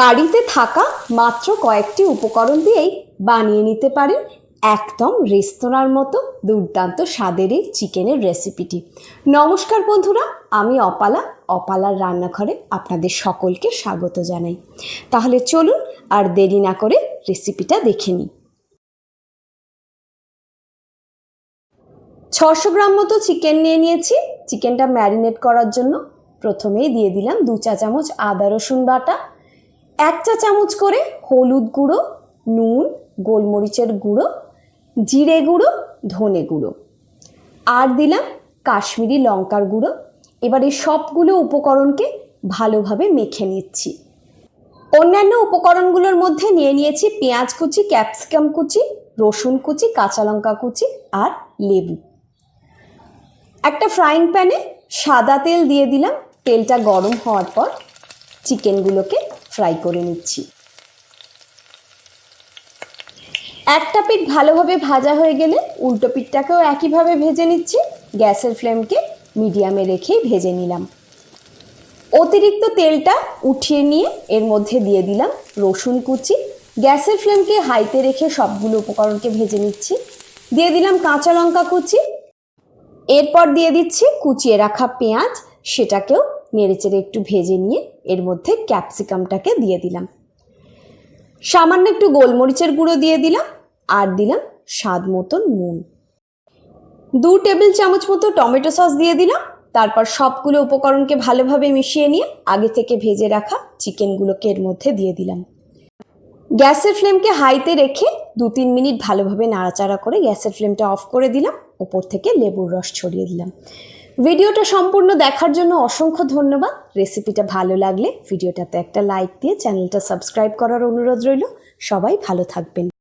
বাড়িতে থাকা মাত্র কয়েকটি উপকরণ দিয়েই বানিয়ে নিতে পারেন একদম রেস্তোরাঁর মতো দুর্দান্ত স্বাদের এই চিকেনের রেসিপিটি। নমস্কার বন্ধুরা, আমি অপালা, অপালার রান্নাঘরে আপনাদের সকলকে স্বাগত জানাই। তাহলে চলুন আর দেরি না করে রেসিপিটা দেখে নিই। ছশো গ্রাম মতো চিকেন নিয়ে নিয়েছি। চিকেনটা ম্যারিনেট করার জন্য প্রথমেই দিয়ে দিলাম দু চা চামচ আদা রসুন বাটা এক চা চামচ করে হলুদ গুঁড়ো, নুন, গোলমরিচের গুঁড়ো, জিরে গুঁড়ো, ধনে গুঁড়ো। আর দিলাম কাশ্মীরি লঙ্কার গুঁড়ো। এবার সবগুলো উপকরণকে ভালোভাবে মেখে নিচ্ছি। অন্যান্য উপকরণগুলোর মধ্যে নিয়ে নিয়েছি পেঁয়াজ কুচি, ক্যাপসিকাম কুচি, রসুন কুচি, কাঁচা লঙ্কা কুচি আর লেবু। একটা ফ্রাইং প্যানে সাদা তেল দিয়ে দিলাম। তেলটা গরম হওয়ার পর চিকেনগুলোকে ফ্রাই করে নিচ্ছি। একটা পিঠ ভালোভাবে ভাজা হয়ে গেলে উল্টো পিঠটাকেও একইভাবে ভেজে নিচ্ছি। গ্যাসের ফ্লেমকে মিডিয়ামে রেখেই ভেজে নিলাম। অতিরিক্ত তেলটা উঠিয়ে নিয়ে এর মধ্যে দিয়ে দিলাম রসুন কুচি। গ্যাসের ফ্লেমকে হাইতে রেখে সবগুলো উপকরণকে ভেজে নিচ্ছি। দিয়ে দিলাম কাঁচা লঙ্কা কুচি। এরপর দিয়ে দিচ্ছি কুচিয়ে রাখা পেঁয়াজ, সেটাকেও নেড়েচেড়ে একটু ভেজে নিয়ে এর মধ্যে ক্যাপসিকামটাকে দিয়ে দিলাম। সামান্য একটু গোলমরিচের গুঁড়ো দিয়ে দিলাম আর দিলাম স্বাদ মতন নুন। দু টেবিল চামচ মতো টমেটো সস দিয়ে দিলাম। তারপর সবগুলো উপকরণকে ভালোভাবে মিশিয়ে নিয়ে আগে থেকে ভেজে রাখা চিকেনগুলোকে এর মধ্যে দিয়ে দিলাম। গ্যাসের ফ্লেমকে হাইতে রেখে দু তিন মিনিট ভালোভাবে নাড়াচাড়া করে গ্যাসের ফ্লেমটা অফ করে দিলাম। ওপর থেকে লেবুর রস ছড়িয়ে দিলাম। ভিডিওটা সম্পূর্ণ দেখার জন্য অসংখ্য ধন্যবাদ। রেসিপিটা ভালো লাগলে ভিডিওটাতে একটা লাইক দিয়ে চ্যানেলটা সাবস্ক্রাইব করার অনুরোধ রইল। সবাই ভালো থাকবেন।